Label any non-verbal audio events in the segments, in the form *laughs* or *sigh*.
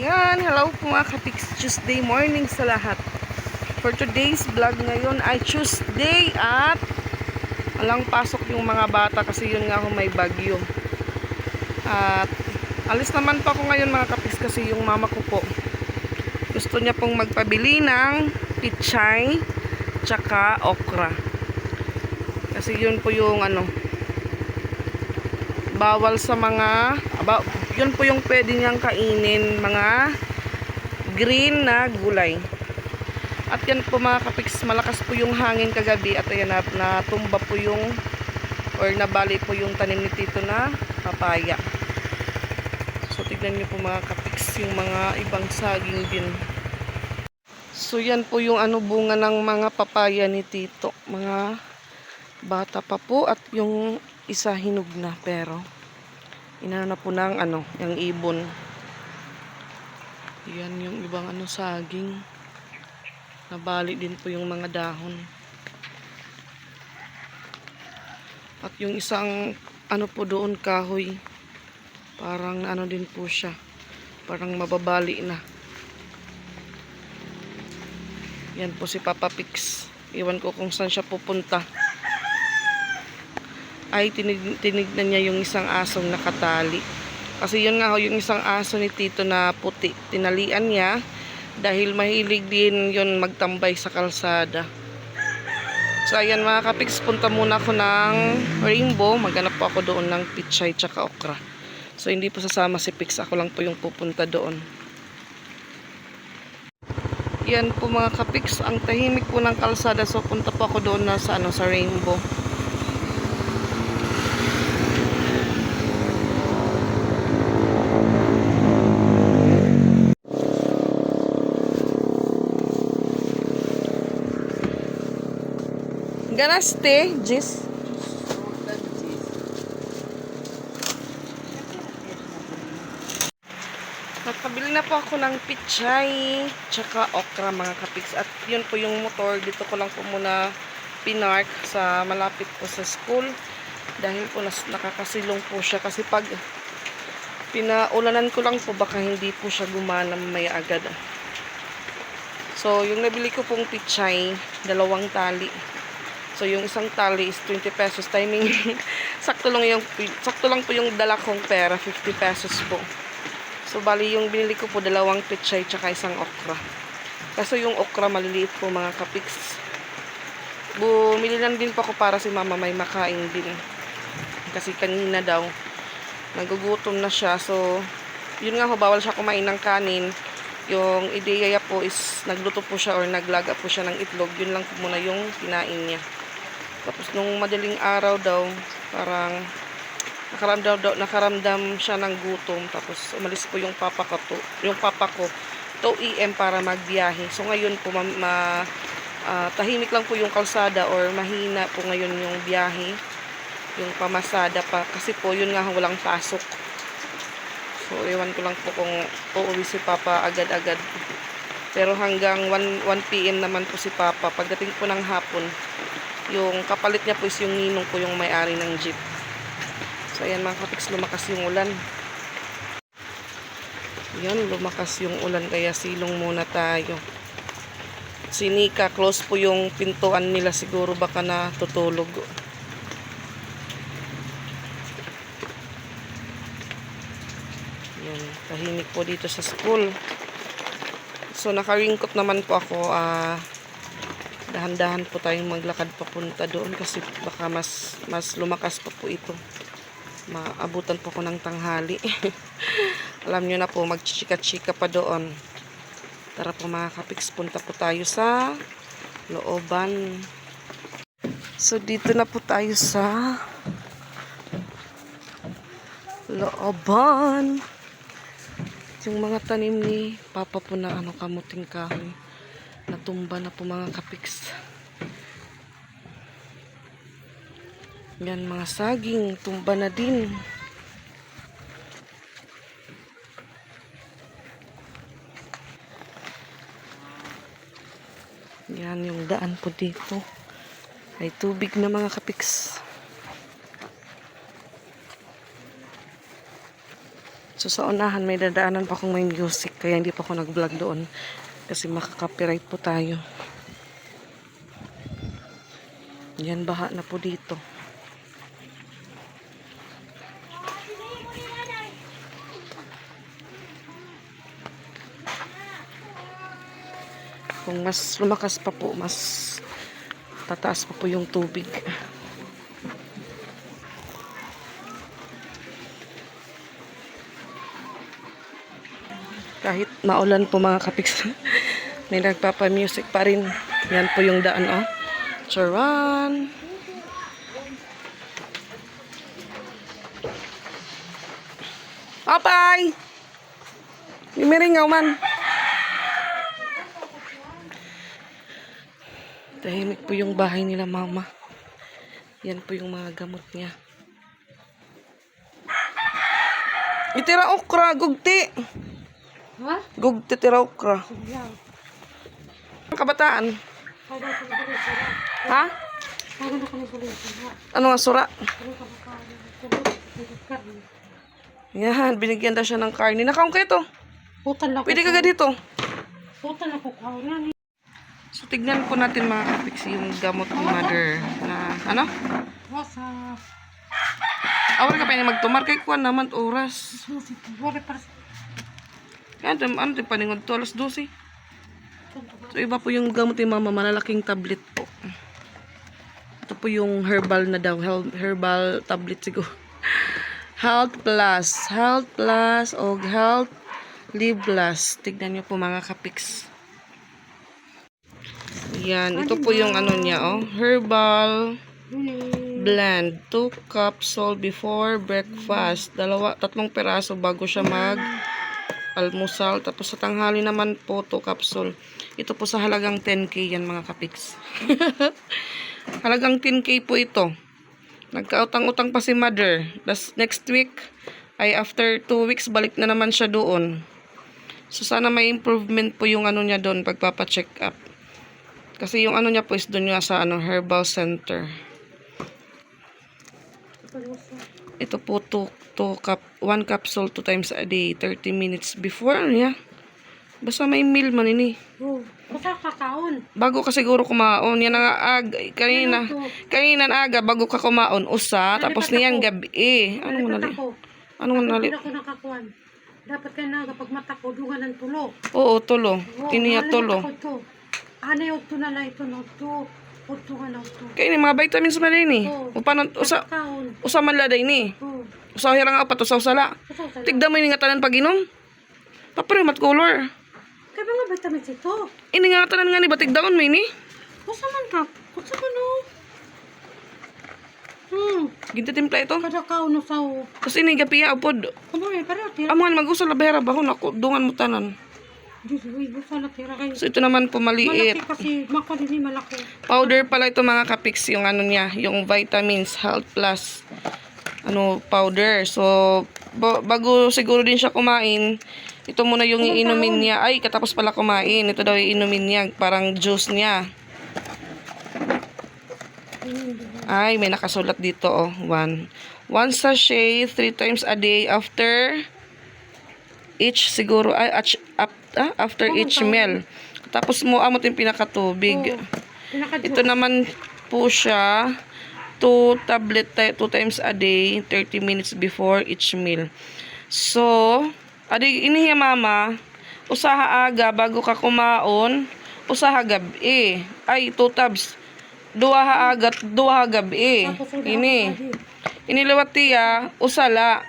Yan, hello po mga kapiks. Tuesday morning sa lahat. For today's vlog ngayon ay Tuesday at walang pasok yung mga bata kasi yun nga ho may bagyo. At alis naman pa ako ngayon mga kapiks kasi yung mama ko po gusto niya pong magpabili ng pichay tsaka okra. Kasi yun po yung ano bawal sa mga aba, yun po yung pwede niyang kainin mga green na gulay. At yan po mga kapiks malakas po yung hangin kagabi at ayan na, natumba po yung or nabali po yung tanim ni Tito na papaya. So tignan niyo po mga kapiks yung mga ibang saging din. So yan po yung ano bunga ng mga papaya ni Tito. Mga bata pa po at yung isa hinog na pero inana po ng ano, yung ibon. Yan yung ibang ano saging. Nabali din po yung mga dahon. At yung isang ano po doon kahoy. Parang ano din po siya. Parang mababali na. Yan po si Papa Pix. Iwan ko kung saan siya pupunta ay tinig, tinignan niya yung isang asong nakatali. Kasi yun nga ho, yung isang aso ni Tito na puti. Tinalian niya dahil mahilig din yun magtambay sa kalsada. So ayan mga kapiks, punta muna ako ng rainbow. Maghanap po ako doon ng pichay tsaka okra. So hindi po sasama si Pix, ako lang po yung pupunta doon. Yan po mga kapiks, ang tahimik po ng kalsada. So punta po ako doon na sa, ano, sa rainbow. Ganaste, Jis. Nakabili na po ako ng pichay, tsaka okra mga kapiks. At yun po yung motor. Dito ko lang po muna pinark sa malapit po sa school. Dahil po nas, nakakasilong po siya. Kasi pag pinaulanan ko lang po, baka hindi po siya gumana mamaya agad. So, yung nabili ko pong pichay, dalawang tali. So, yung isang tali is 20 pesos. Timing, *laughs* sakto lang, yung, sakto lang po yung dala kong pera, 50 pesos po. So, bali yung binili ko po, dalawang pichay tsaka isang okra. Kaso yung okra maliliit po mga kapiks. Bumili lang din po ako para si mama may makain din. Kasi kanina daw, nagugutom na siya. So, yun nga ho, bawal siya kumain ng kanin. Yung ideya po is nagluto po siya or naglaga po siya ng itlog. Yun lang po muna yung kinain niya. Tapos nung madaling araw daw, parang nakaramdam, daw, nakaramdam siya ng gutom. Tapos umalis po yung papa ko, to, yung papa ko 2 AM para magbiyahe. So ngayon po ma, ma ah, tahimik lang po yung kalsada or mahina po ngayon yung biyahe. Yung pamasada pa. Kasi po yun nga walang pasok. So, ewan ko lang po kung uuwi si Papa agad-agad. Pero hanggang 1, 1 p.m. naman po si Papa. Pagdating po ng hapon, yung kapalit niya po is yung ninong po yung may-ari ng jeep. So, ayan mga kapiks, lumakas yung ulan. Yan, lumakas yung ulan kaya silong muna tayo. Sinika, close po yung pintuan nila siguro baka natutulog. Yan, tahimik po dito sa school. So, nakaringkot naman po ako. ah dahan-dahan po tayong maglakad papunta doon kasi baka mas, mas lumakas pa po ito. Maabutan po ko ng tanghali. *laughs* Alam nyo na po, magchichika-chika pa doon. Tara po mga kapiks, punta po tayo sa looban. So, dito na po tayo sa looban. Yung mga tanim ni Papa po na ano, kamuting kahoy. Natumba na po mga kapiks. Yan mga saging, tumba na din. Yan yung daan po dito. Ay tubig na mga kapiks. So sa unahan may dadaanan pa akong may music kaya hindi pa ako nag-vlog doon kasi makaka-copyright po tayo. Yan baha na po dito. Kung mas lumakas pa po, mas tataas pa po yung tubig. Kahit maulan po mga kapiks, may nagpapa-music pa rin. Yan po yung daan, oh. Charan! Apay! Imiringaw man. Tahimik po yung bahay nila mama. Yan po yung mga gamot niya. Itira okra, gugti. Ha? Gugti tira okra. Sige. Kabataan. Ha? Ano nga sura? Ano ka ka? Ano ka? Yan, binigyan daw siya ng karne. Nakaong kayo to. Putan ko. Pwede ka ga dito. Putan na ko kaulan. So, tignan po natin mga kapiks yung gamot ni mother na, ano? Wasa. Awal ka pa ni magtumar kay kuwan naman oras. Yan, ano, ano din paningod to, alas 12. So, iba po yung gamot ni mama, malalaking tablet po. Ito po yung herbal na daw, herbal tablet siguro. *laughs* Health Plus, Health Plus, o Health Live Plus. Tignan nyo po mga kapiks. Yan, ito po yung ano niya, oh. Herbal blend. 2 capsule before breakfast. Dalawa, tatlong peraso bago siya mag almusal. Tapos sa tanghali naman po 2 capsule. Ito po sa halagang 10k yan mga kapiks. *laughs* halagang 10k po ito. Nagkautang-utang pa si mother. Das next week ay after 2 weeks balik na naman siya doon. So sana may improvement po yung ano niya doon pagpapa-check up. Kasi yung ano niya po is doon nga sa ano herbal center. Ito po to, to cup, one capsule two times a day, 30 minutes before ano ya. Basta may meal man ini. Oh. Basta kakaon. Bago ka siguro kumaon, yan ang ag, kanina, kanina na aga, bago ka kumaon, usa, tapos niyan gabi. Eh, ano mo nali? Ano mo nali? Hindi ako nakakuan. Dapat kaya na kapag mata ko, dungan ng tulo. Oo, tulo. Oo, Tiniya ano tulo. Ano yung to na ito no to? Nga na to. Kaya ni mga vitamins man ini. Oo. O paano, usa, usa man laday ni. Oh. Usa hirang apat, usa usala. Tigda mo ini nga tanan pag-inom. Paprimat color. Kaya mga vitamins ito. Ini nga tanan nga ni batig daon mo ini. Kusa man ka? Kusa man no? Hmm. Ginta timpla ito. Kada ka no sa o. Tapos ini gapiya upod. Ano eh, pero. Amuhan mag-usal na behera bahon ako. Dungan mo tanan. So ito naman po maliit. Malaki kasi, mako din malaki. Powder pala ito mga kapiks yung ano niya, yung vitamins health plus ano powder. So ba- bago siguro din siya kumain, ito muna yung iinumin niya. Ay, katapos pala kumain. Ito daw iinumin niya, parang juice niya. Ay, may nakasulat dito oh, one. One sachet, three times a day after each siguro, ay, ap, ah, after each meal. Tapos mo amot yung pinakatubig. Pinaka Ito naman po siya, 2 tablet, 2 times a day, 30 minutes before each meal. So, adi inihiya mama, usaha aga bago ka kumaon, usaha gabi. Ay, 2 tabs. Duha ha aga, duha ha gabi. Ini. Iniliwat tiya, usala.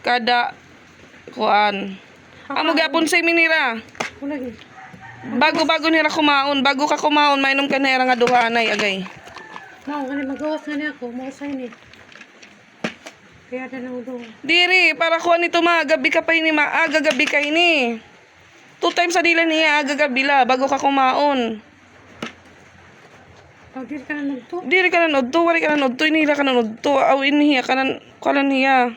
Kada kuan. Amo gapon sa minira. Bago-bago nila kumaon, bago ka kumaon, mainom ka nera nga duha anay agay. Mao, gani magawas nga niya ako, mausay ni. Kaya na doon. Diri, para kuha nito ma, gabi ka pa ini ma, aga gabi ka ini. Two times sa dila niya, aga gabi la, bago ka kumaon. Pag diri ka na nagto. Diri ka na nodto, wari ka na nodto, inihila ka na nodto, aw inihiya ka na, kala niya.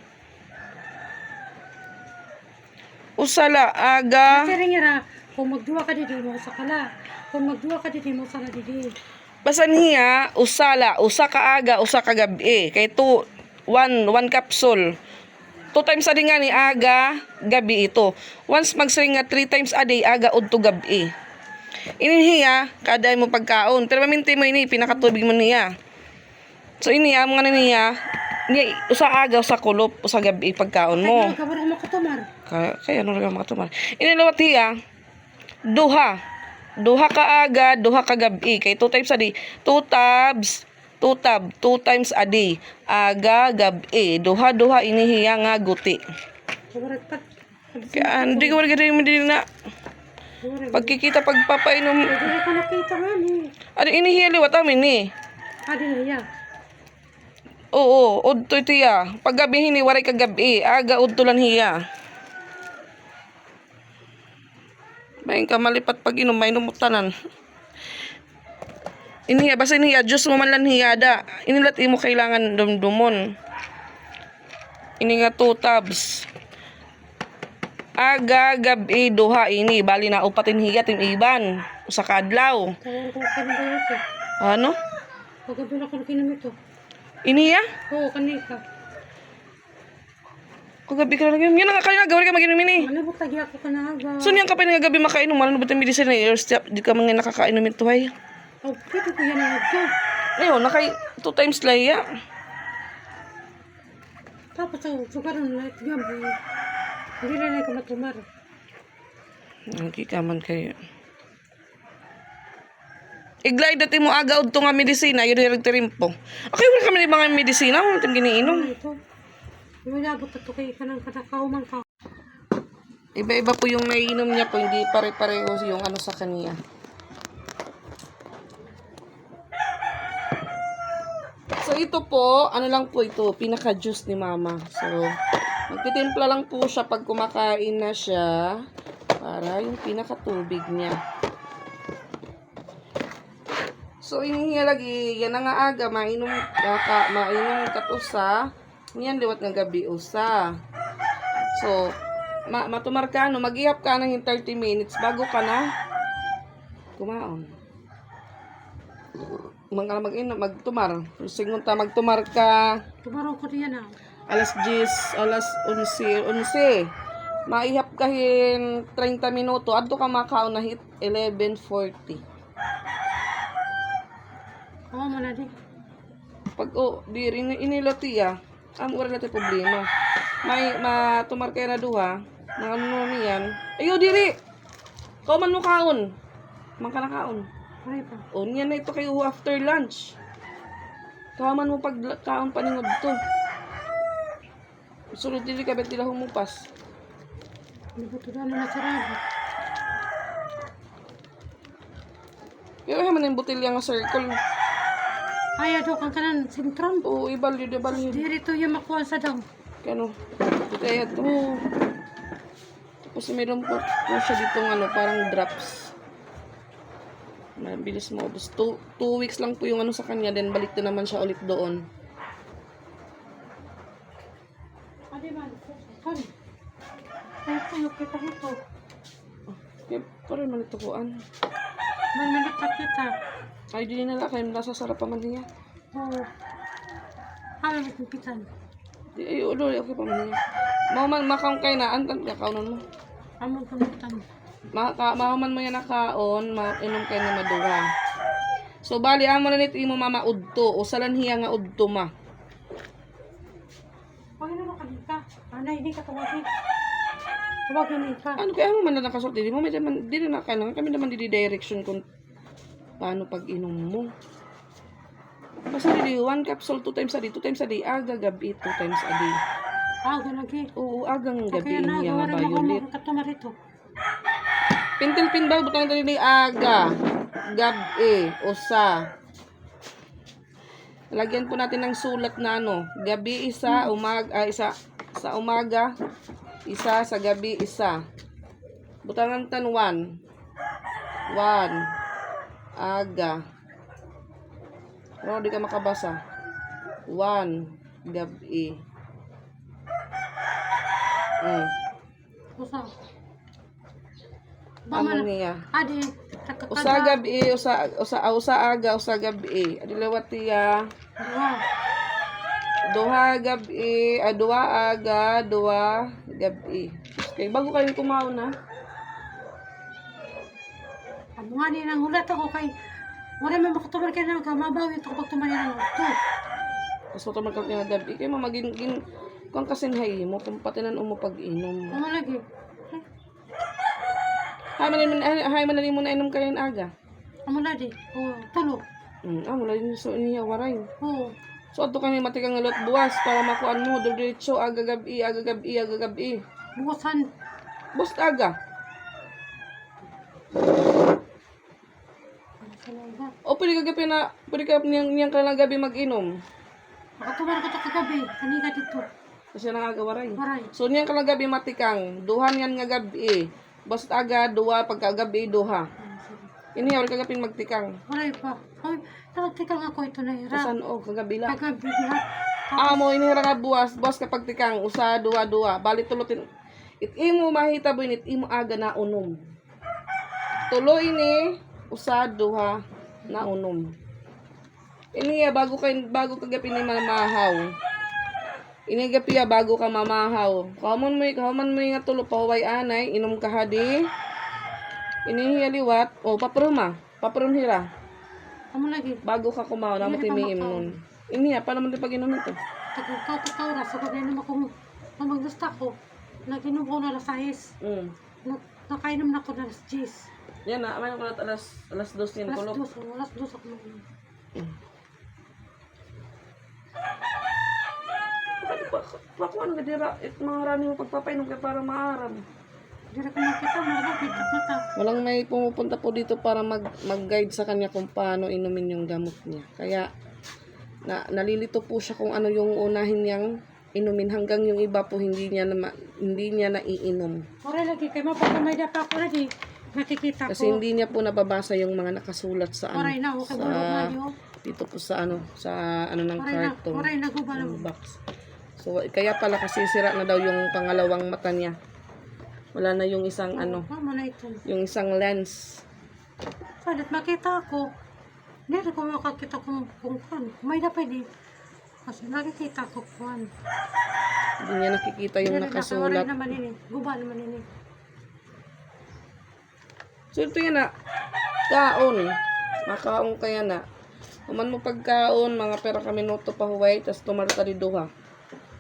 Usala, aga. Kasi rin nga, kung magduwa ka didi mo sa kala. Kung magduwa ka didi mo sa didi. Basta niya, usala, usa ka aga, usa ka gabi. Kay two, one, one capsule. two times a day nga ni aga, gabi ito. Once magsiring nga three times a day, aga udto gabi. Inihiya, kada mo pagkaon. Pero maminti mo ini, pinakatubig mo niya. So iniya, mga niya, niya, usa aga, usa kulop, usa gabi pagkaon mo. Katumar. Kaya, kaya ano rin mga tumar. Inilawat hiya, duha. Duha ka aga, duha ka gabi. Kay two times a day. Two tabs, two tab, two times a day. Aga, gabi. Duha-duha inihiya nga guti. Kaya hindi ko wala ganun din na pagkikita pagpapainom. Hindi ko nakita nga ni. Ano inihiya liwat amin ni? Adi na iya. Oo, udto ito ya. Paggabi hini, waray ka gabi. Aga, udto lang hiya. Bayin ka malipat pag inom, may tanan. Iniya, basta iniya, Diyos mo man lang hiya da. Inilat imo kailangan dumdumon. Ini nga two tabs. Aga, gabi, duha, ini. Bali na upatin hiya, tim iban. Sa kadlaw. Ito. Ano? Pagabi na ko nakinom ito. Iniya? Oo, kanika. Kagabi ka lang yun. Yan ang kanina, gawin ka mag-inom ini. Ano ba tagi ako ka na aga? So niyan ka pa nga gabi makainom, ano ba tayo medicine na ear step, di ka mga nakakainom ito ay. Oh, pwede ko yan na ito. Ayun, nakay two times lang ya. Tapos ako, sugaran na ito gabi. Hindi na na ikaw matumar. Hindi ka man kayo. Iglay dati mo aga udto nga medisina, yun yung tirimpo. Okay, wala kami ni mga medisina, wala tayong giniinom. Ito? May labot ito kay kanang kanakauman ka. Iba-iba po yung naiinom niya po, hindi pare-pareho yung ano sa kanya. So ito po, ano lang po ito, pinaka-juice ni mama. So, magtitimpla lang po siya pag kumakain na siya para yung pinaka-tubig niya. So, inihiya lagi, yan na nga aga, mainom, ka, mainom katusa, yan liwat ng gabi usa. So, ma matumar ka, no, mag-ihap ka ng 30 minutes bago ka na kumaon. Mga mag magtumar. Sigun ta magtumar ka Tumaraw ko diyan ah. alas 10, alas 11, 11. Maihap ka hin 30 minuto. Adto ka makaon na hit 11.40. Oo mo na di. Pag oh, di rin inilatiya, ang wala natin problema. May matumar kayo na duha, na ano niyan. Ayo diri. Kauman mo kaon. Man ka na kaon. Ay pa. O niyan na ito kayo after lunch. Kauman mo pag kaon paningod to. Sulod dili ka bet dila humupas. Hindi ko ito na nasarado. Pero ay man yung botelya nga circle. Ay, ado kang kanan sintron. O ibal yun, ibal yun. Diri to yung makuha sa daw. Kano? Kaya to. Tapos meron po, po siya dito ano, parang drops. Mabilis mo. Tapos two, two weeks lang po yung ano sa kanya, then balik na naman siya ulit doon. Adi man. Sorry. Ay, tayo kita ito. Kaya parang man ito kuan. Man manikat kita. Ay, di nila kayo nasa sarap pa man niya. Oo. Ano na kumpitan? Di, ay, ulo, okay pa man niya. Mahuman, makaon kayo na, antan, kakaunan mo. Amo kumpitan. Maka, mahuman mo yan nakaon, mainom kayo na maduha. So, bali, amo na nito imo mama udto, o salanhiya nga udto ma. Pag ano ka dito? Ana, hindi ka tawagin. Tawagin ka. Ano kaya mo man na nakasot dili mo may man dili na kailangan kami naman di direction kung paano pag inom mo. Basta dili one capsule two times a day, two times a day, aga gabi two times a day. Ah, ganagi. Oo, agang gabi Kaya na, niya nga rin ako violet. mga katumar ito. Pintil pin ba butang dili aga, gabi, usa. Lagyan po natin ng sulat na ano, gabi isa, umaga, isa sa umaga, isa sa gabi, isa. Butangan tan 1. 1. Aga. Pero di ka makabasa. 1. Gabi. Mm. Usa. Amo niya. Adi, Usa gabi, usa usa usa aga, usa gabi. Adilawat tiya Dua. duha gabi, ah, duha aga, duha gabi. Okay, bago kayo kumaon na. Amo nga ni nang hulat ako kay wala man makatuman kay nang kamabawi to kapag tuman nang to. Gusto to magkap nga gabi. Kaya mamagin, gin, kung kasinhay mo, kung patinan mo pag-inom. Ano lagi? Hay man man hay man mo na inom kayo aga. Amo lagi. Oh, tulo. Hmm, ah, mula din so niya waray. Oh. So ato kami matikang ngalot buwas para makuan mo diretso aga gabi, aga gabi, aga gabi. Buwasan. Bust aga. O pwede ka gabi na, pwede ka niyang, niyang kailang gabi mag-inom. Makatuman ko to kagabi. Kaniga dito. Kasi nangagawaray. Waray. So niyang kailang gabi matikang, duhan yan nga gabi. Basta aga, duha, pagkagabi, duha. Ah. Ini wala kagaping magtikang. Waray pa. Ay, nagtikang ako ito na hira. Kasan o, kagabi lang. Kagabi lahat. Amo, inihira nga buwas, boss kapag tikang, usa, duwa, duwa, bali tulutin. It imo mahita bo it imo aga na unom. Tulo ini, usa, duha, na unom. Ini ya, bago kay bago kagapi ni mamahaw. Ini gapi ya, bago ka mamahaw. Kamon mo, kamon mo nga tulo pa huway anay, inom ka hadi. Ini hiya liwat, o papruma, paprum hira. Amo lagi. Bago ka kumaw, na matimiim makaw. nun. Ini ya, paano mo di pag inom ito? Tagkaw to kaura. Sa gabi naman ko. Na maggusta ko. Naginom ko na alas 6. Mm. Na, nakainom na ko na alas 10. Yan na, may nakulat alas, alas dos yan Alas kulog. 2. Alas 2 ako mag Pakuha na gadira, it mga rani mo pagpapainom ka para maaram. Na ko makita. Nakakapit mata. Walang may pumupunta po dito para mag, mag-guide sa kanya kung paano inumin yung gamot niya. Kaya, na, nalilito po siya kung ano yung unahin niyang inumin hanggang yung iba po hindi niya na, ma- hindi niya naiinom. Ora lagi. Kaya mapagkamay na pa ako lagi. Nakikita ko. Kasi hindi niya po nababasa yung mga nakasulat sa ano, Oray na. Okay, bulog na sa, yun. dito po sa ano, sa ano ng na. carton. Oray na ng na. box. So, kaya pala kasi sira na daw yung pangalawang mata niya. Wala na yung isang ano, Mama na ito. yung isang lens. Palit makita ako. Hindi ko makakita kung kung kan. May na pwede. Kasi nakikita ko kung Hindi niya nakikita yung Oray nakasulat. naman ini. Guba naman ini. So, ito yan na. Kaon. Makaon kaya na. Kuman mo pagkaon, mga pera kami noto pa huway, tas tumarta di duha.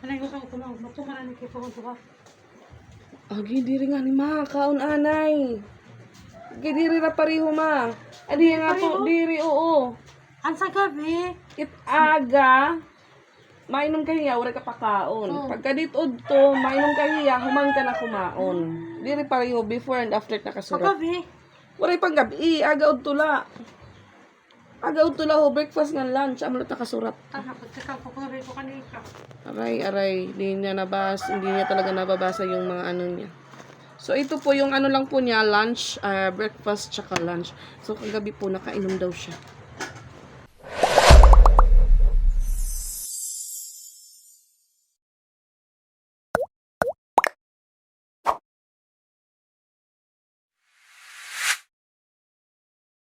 Anay gusto ko tumawag. Matumaran ko ito ko Agi, diri nga ni ma, kaon anay. Agi, diri na pariho ma. Adi nga po, diri, oo. Ang sa gabi. It aga, mainom ka hiya, wala ka pa kaon. Oh. Pagka dito to, mainom ka hiya, human ka na kumaon. Diri pareho, before and after Sa nakasurat. gabi. Wala pang gabi, aga ud tula. Aga tula ho, breakfast nga lunch, amo nakasurat. Aray, aray, hindi niya nabas, hindi niya talaga nababasa yung mga ano niya. So, ito po yung ano lang po niya, lunch, ah, breakfast, tsaka lunch. So, kagabi po, nakainom daw siya.